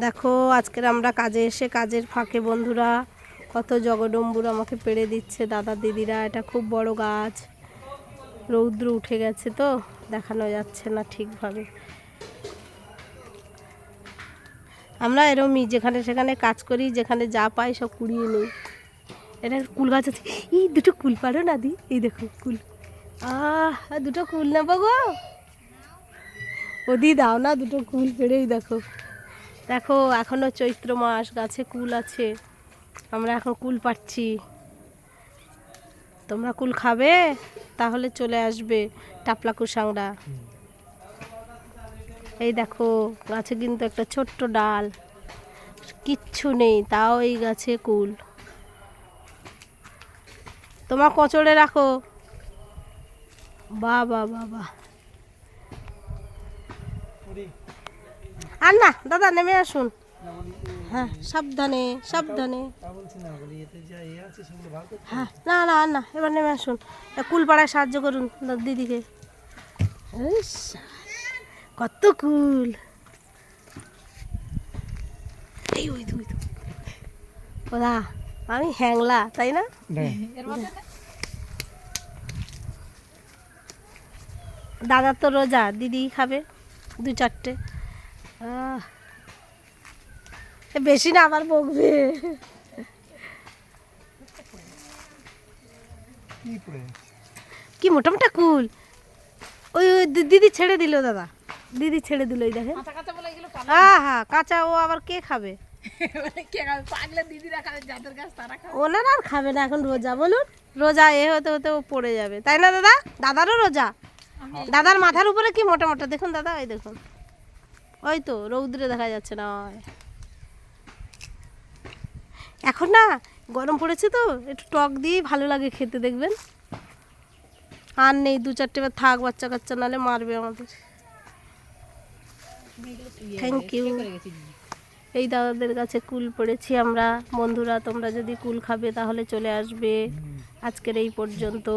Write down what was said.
দেখো, আজকের আমরা কাজে এসে কাজের ফাঁকে বন্ধুরা, কত জগডম্বুর আমাকে পেড়ে দিচ্ছে, দাদা দিদিরা, এটা খুব বড় গাছ। রৌদ্র উঠে গেছে তো, দেখানো যাচ্ছে না ঠিকভাবে। আমরা এরমই, যেখানে সেখানে কাজ করি, যেখানে যা পাই সব কুড়িয়ে নিই। এটা কুল গাছ আছে। এই দুটো কুল পারো না, দি? এই দেখো, কুল। আহ, দুটো কুল নেব গো? ওদি দাও না দুটো কুল, পেড়েই দেখো। দেখো, এখনও চৈত্র মাস, গাছে কুল আছে। আমরা এখন কুল পাচ্ছি তোমরা কুল খাবে? তাহলে চলে আসবে টাপলা কুসাংড়া এই দেখো, গাছে কিন্তু একটা ছোট্ট ডাল। কিচ্ছু নেই, তাও এই গাছে কুল। তোমার কচড়ে রাখো। বা বা বা বা আর না দাদা নেমে আসুন। হ্যাঁ সাবধানে সাবধানে। হ্যাঁ না না না এবার নেমে আসুন। সাহায্য করুন দিদিকে। কত কুল। এই ওই তো, ওরা আমি হ্যাংলা তাই না? দাদা তো রোজা দিদি খাবে দু চারটে বেশি না আবার বকবে কি মোটা মোটা কুল? ওই ওই দিদি ছেড়ে দিল দাদা। দিদি ছেড়ে দিল দেখে হ্যাঁ হ্যাঁ কাঁচা ও আবার কে খাবে? মানে ওনারা আর খাবে না এখন রোজা বলুন। রোজা এ হতে হতে ও পড়ে যাবে। তাই না দাদা? দাদারও রোজা? দাদার মাথার উপরে কি মোটা মোটা? দেখুন দাদা ওই দেখুন। ওই তো রৌদ্রে দেখা যাচ্ছে না এখন না, গরম পড়েছে তো, একটু টক দিয়েই ভালো লাগে খেতে, দেখবেন? আর নেই, দু চারটে বার থাক, বাচ্চা কাচ্চা নালে মারবে আমাদের। থ্যাংক ইউ এই দাদাদের কাছে কুল পড়েছি আমরা। বন্ধুরা, তোমরা যদি কুল খাবে, তাহলে চলে আসবে। আজকের এই পর্যন্ত।